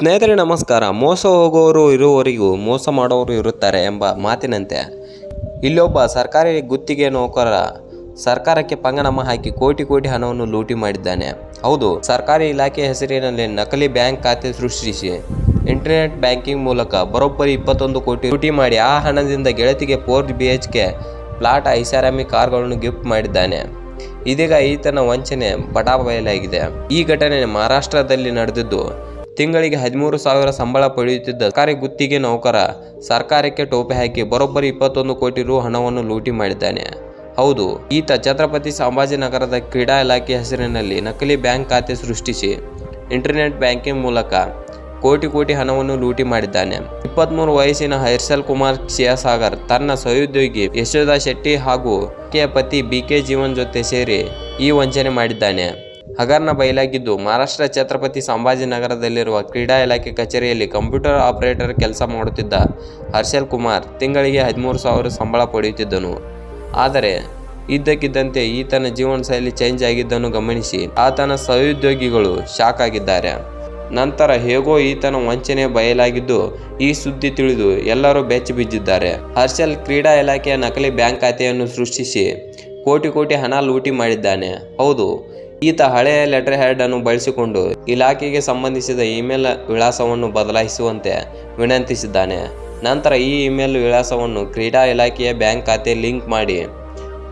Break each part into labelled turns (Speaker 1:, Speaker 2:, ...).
Speaker 1: ಸ್ನೇಹಿತರೆ, ನಮಸ್ಕಾರ. ಮೋಸ ಹೋಗೋರು ಇರುವವರಿಗೂ ಮೋಸ ಮಾಡೋರು ಇರುತ್ತಾರೆ ಎಂಬ ಮಾತಿನಂತೆ ಇಲ್ಲೊಬ್ಬ ಸರ್ಕಾರಿ ಗುತ್ತಿಗೆ ನೌಕರ ಸರ್ಕಾರಕ್ಕೆ ಪಂಗನಮ ಹಾಕಿ ಕೋಟಿ ಕೋಟಿ ಹಣವನ್ನು ಲೂಟಿ ಮಾಡಿದ್ದಾನೆ. ಹೌದು, ಸರ್ಕಾರಿ ಇಲಾಖೆ ಹೆಸರಿನಲ್ಲಿ ನಕಲಿ ಬ್ಯಾಂಕ್ ಖಾತೆ ಸೃಷ್ಟಿಸಿ ಇಂಟರ್ನೆಟ್ ಬ್ಯಾಂಕಿಂಗ್ ಮೂಲಕ ಬರೋಬ್ಬರಿ ಇಪ್ಪತ್ತೊಂದು ಕೋಟಿ ಲೂಟಿ ಮಾಡಿ ಆ ಹಣದಿಂದ ಗೆಳತಿಗೆ four B H K flat ಐಸಾರಾಮಿ ಕಾರ್ಗಳನ್ನು ಗಿಫ್ಟ್ ಮಾಡಿದ್ದಾನೆ. ಇದೀಗ ಈತನ ವಂಚನೆ ಬಟಾ ಬಯಲಾಗಿದೆ ಈ ಘಟನೆ ಮಹಾರಾಷ್ಟ್ರದಲ್ಲಿ ನಡೆದಿದ್ದು ತಿಂಗಳಿಗೆ ಹದಿಮೂರು ಸಾವಿರ ಸಂಬಳ ಪಡೆಯುತ್ತಿದ್ದ ಸರ್ಕಾರಿ ಗುತ್ತಿಗೆ ನೌಕರ ಸರ್ಕಾರಕ್ಕೆ ಟೋಪಿ ಹಾಕಿ ಬರೋಬ್ಬರಿ ಇಪ್ಪತ್ತೊಂದು ಕೋಟಿ ರು ಹಣವನ್ನು ಲೂಟಿ ಮಾಡಿದ್ದಾನೆ. ಹೌದು, ಈತ ಛತ್ರಪತಿ ಸಂಭಾಜಿನಗರದ ಕ್ರೀಡಾ ಇಲಾಖೆ ಹೆಸರಿನಲ್ಲಿ ನಕಲಿ ಬ್ಯಾಂಕ್ ಖಾತೆ ಸೃಷ್ಟಿಸಿ ಇಂಟರ್ನೆಟ್ ಬ್ಯಾಂಕಿಂಗ್ ಮೂಲಕ ಕೋಟಿ ಕೋಟಿ ಹಣವನ್ನು ಲೂಟಿ ಮಾಡಿದ್ದಾನೆ. ಇಪ್ಪತ್ಮೂರು ವಯಸ್ಸಿನ ಹೈರ್ಸಲ್ ಕುಮಾರ್ ಕ್ಷೀರಸಾಗರ್ ತನ್ನ ಸಹೋದ್ಯೋಗಿ ಯಶೋಧ ಶೆಟ್ಟಿ ಹಾಗೂ ಕೆ ಪತಿ ಬಿ ಕೆ ಜೀವನ್ ಜೊತೆ ಸೇರಿ ಈ ವಂಚನೆ ಮಾಡಿದ್ದಾನೆ. ಹಗರಣ ಬಯಲಾಗಿದ್ದು, ಮಹಾರಾಷ್ಟ್ರ ಛತ್ರಪತಿ ಸಂಭಾಜಿನಗರದಲ್ಲಿರುವ ಕ್ರೀಡಾ ಇಲಾಖೆ ಕಚೇರಿಯಲ್ಲಿ ಕಂಪ್ಯೂಟರ್ ಆಪರೇಟರ್ ಕೆಲಸ ಮಾಡುತ್ತಿದ್ದ ಹರ್ಷಲ್ ಕುಮಾರ್ ತಿಂಗಳಿಗೆ ಹದಿಮೂರು ಸಾವಿರ ಸಂಬಳ ಪಡೆಯುತ್ತಿದ್ದನು. ಆದರೆ, ಇದ್ದಕ್ಕಿದ್ದಂತೆ ಈತನ ಜೀವನ ಶೈಲಿ ಚೇಂಜ್ ಆಗಿದ್ದನ್ನು ಗಮನಿಸಿ ಆತನ ಸಹೋದ್ಯೋಗಿಗಳು ಶಾಕ್ ಆಗಿದ್ದಾರೆ. ನಂತರ ಹೇಗೋ ಈತನ ವಂಚನೆ ಬಯಲಾಗಿದ್ದು, ಈ ಸುದ್ದಿ ತಿಳಿದು ಎಲ್ಲರೂ ಬೆಚ್ಚಿ ಬಿದ್ದಿದ್ದಾರೆ. ಹರ್ಷಲ್ ಕ್ರೀಡಾ ಇಲಾಖೆಯ ನಕಲಿ ಬ್ಯಾಂಕ್ ಖಾತೆಯನ್ನು ಸೃಷ್ಟಿಸಿ ಕೋಟಿ ಕೋಟಿ ಹಣ ಲೂಟಿ ಮಾಡಿದ್ದಾನೆ. ಹೌದು ಈತ ಹಳೆಯ ಲೆಟರ್ ಹೆಡ್ ಅನ್ನು ಬಳಸಿಕೊಂಡು ಇಲಾಖೆಗೆ ಸಂಬಂಧಿಸಿದ ಇಮೇಲ್ ವಿಳಾಸವನ್ನು ಬದಲಾಯಿಸುವಂತೆ ವಿನಂತಿಸಿದ್ದಾನೆ. ನಂತರ ಈ ಇಮೇಲ್ ವಿಳಾಸವನ್ನು ಕ್ರೀಡಾ ಇಲಾಖೆಯ ಬ್ಯಾಂಕ್ ಖಾತೆ ಲಿಂಕ್ ಮಾಡಿ,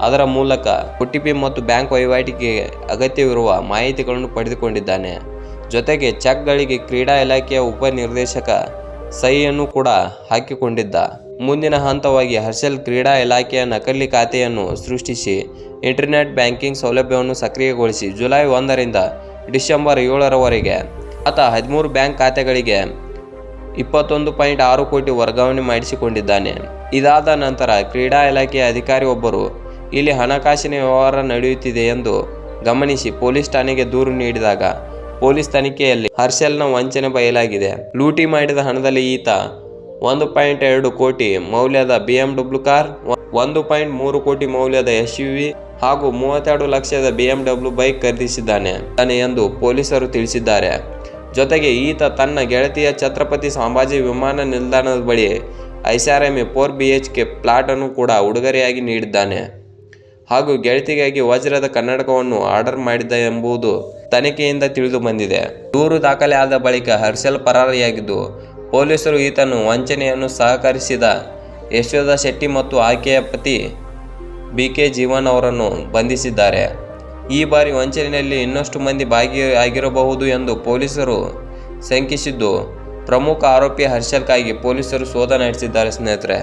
Speaker 1: ಅದರ ಮೂಲಕ ಒಟಿಪಿ ಮತ್ತು ಬ್ಯಾಂಕ್ ವಹಿವಾಟಿಗೆ ಅಗತ್ಯವಿರುವ ಮಾಹಿತಿಗಳನ್ನು ಪಡೆದುಕೊಂಡಿದ್ದಾನೆ. ಜೊತೆಗೆ ಚೆಕ್ಗಳಿಗೆ ಕ್ರೀಡಾ ಇಲಾಖೆಯ ಉಪನಿರ್ದೇಶಕ ಸಹಿಯನ್ನು ಕೂಡ ಹಾಕಿಕೊಂಡಿದ್ದ. ಮುಂದಿನ ಹಂತವಾಗಿ ಹರ್ಷಲ್ ಕ್ರೀಡಾ ಇಲಾಖೆಯ ನಕಲಿ ಖಾತೆಯನ್ನು ಸೃಷ್ಟಿಸಿ ಇಂಟರ್ನೆಟ್ ಬ್ಯಾಂಕಿಂಗ್ ಸೌಲಭ್ಯವನ್ನು ಸಕ್ರಿಯಗೊಳಿಸಿ ಜುಲೈ ಒಂದರಿಂದ ಡಿಸೆಂಬರ್ ಏಳರವರೆಗೆ. ಆತ ಹದಿಮೂರು ಬ್ಯಾಂಕ್ ಖಾತೆಗಳಿಗೆ ಇಪ್ಪತ್ತೊಂದು ಪಾಯಿಂಟ್ ಆರು ಕೋಟಿ ವರ್ಗಾವಣೆ ಮಾಡಿಸಿಕೊಂಡಿದ್ದಾನೆ. ಇದಾದ ನಂತರ ಕ್ರೀಡಾ ಇಲಾಖೆಯ ಅಧಿಕಾರಿಯೊಬ್ಬರು ಇಲ್ಲಿ ಹಣಕಾಸಿನ ವ್ಯವಹಾರ ನಡೆಯುತ್ತಿದೆ ಎಂದು ಗಮನಿಸಿ ಪೊಲೀಸ್ ಠಾಣೆಗೆ ದೂರು ನೀಡಿದಾಗ ಪೊಲೀಸ್ ತನಿಖೆಯಲ್ಲಿ ಹರ್ಷಲ್ನ ವಂಚನೆ ಬಯಲಾಗಿದೆ. ಲೂಟಿ ಮಾಡಿದ ಹಣದಲ್ಲಿ ಈತ ಒಂದು ಪಾಯಿಂಟ್ ಎರಡು ಕೋಟಿ ಮೌಲ್ಯದ ಬಿ ಎಂ ಡಬ್ಲ್ಯೂ ಕಾರ್, ಒಂದು ಪಾಯಿಂಟ್ ಮೂರು ಕೋಟಿ ಮೌಲ್ಯದ ಎಸ್ ಯು ವಿ ಹಾಗೂ ಮೂವತ್ತೆರಡು ಲಕ್ಷದ ಬಿ ಎಂ ಡಬ್ಲ್ಯೂ ಬೈಕ್ ಖರೀದಿಸಿದ್ದಾನೆ ಎಂದು ಪೊಲೀಸರು ತಿಳಿಸಿದ್ದಾರೆ. ಜೊತೆಗೆ ಈತ ತನ್ನ ಗೆಳತಿಯ ಛತ್ರಪತಿ ಸಂಭಾಜಿ ವಿಮಾನ ನಿಲ್ದಾಣದ ಬಳಿ ಐಷಾರಾಮಿ four B H K flat ಅನ್ನು ಕೂಡ ಉಡುಗೊರೆಯಾಗಿ ನೀಡಿದ್ದಾನೆ. ಹಾಗೂ ಗೆಳತಿಗಾಗಿ ವಜ್ರದ ಕನ್ನಡಕವನ್ನು ಆರ್ಡರ್ ಮಾಡಿದ್ದ ಎಂಬುದು ತನಿಖೆಯಿಂದ ತಿಳಿದು ಬಂದಿದೆ ದೂರು ದಾಖಲೆ ಆದ ಬಳಿಕ ಹರ್ಷಲ್ ಪರಾರಿಯಾಗಿದ್ದು ಪೊಲೀಸರು ಈತನು ವಂಚನೆಯನ್ನು ಸಹಕರಿಸಿದ ಯಶೋಧ ಶೆಟ್ಟಿ ಮತ್ತು ಆಕೆಯ ಪತಿ ಬಿ ಕೆ ಜೀವನ್ ಅವರನ್ನು ಬಂಧಿಸಿದ್ದಾರೆ. ಈ ಬಾರಿ ವಂಚನೆಯಲ್ಲಿ ಇನ್ನಷ್ಟು ಮಂದಿ ಭಾಗಿಯಾಗಿರಬಹುದು ಎಂದು ಪೊಲೀಸರು ಶಂಕಿಸಿದ್ದು, ಪ್ರಮುಖ ಆರೋಪಿ ಹರ್ಷಲ್ಗಾಗಿ ಪೊಲೀಸರು ಶೋಧ ನಡೆಸಿದ್ದಾರೆ ಸ್ನೇಹಿತರೆ.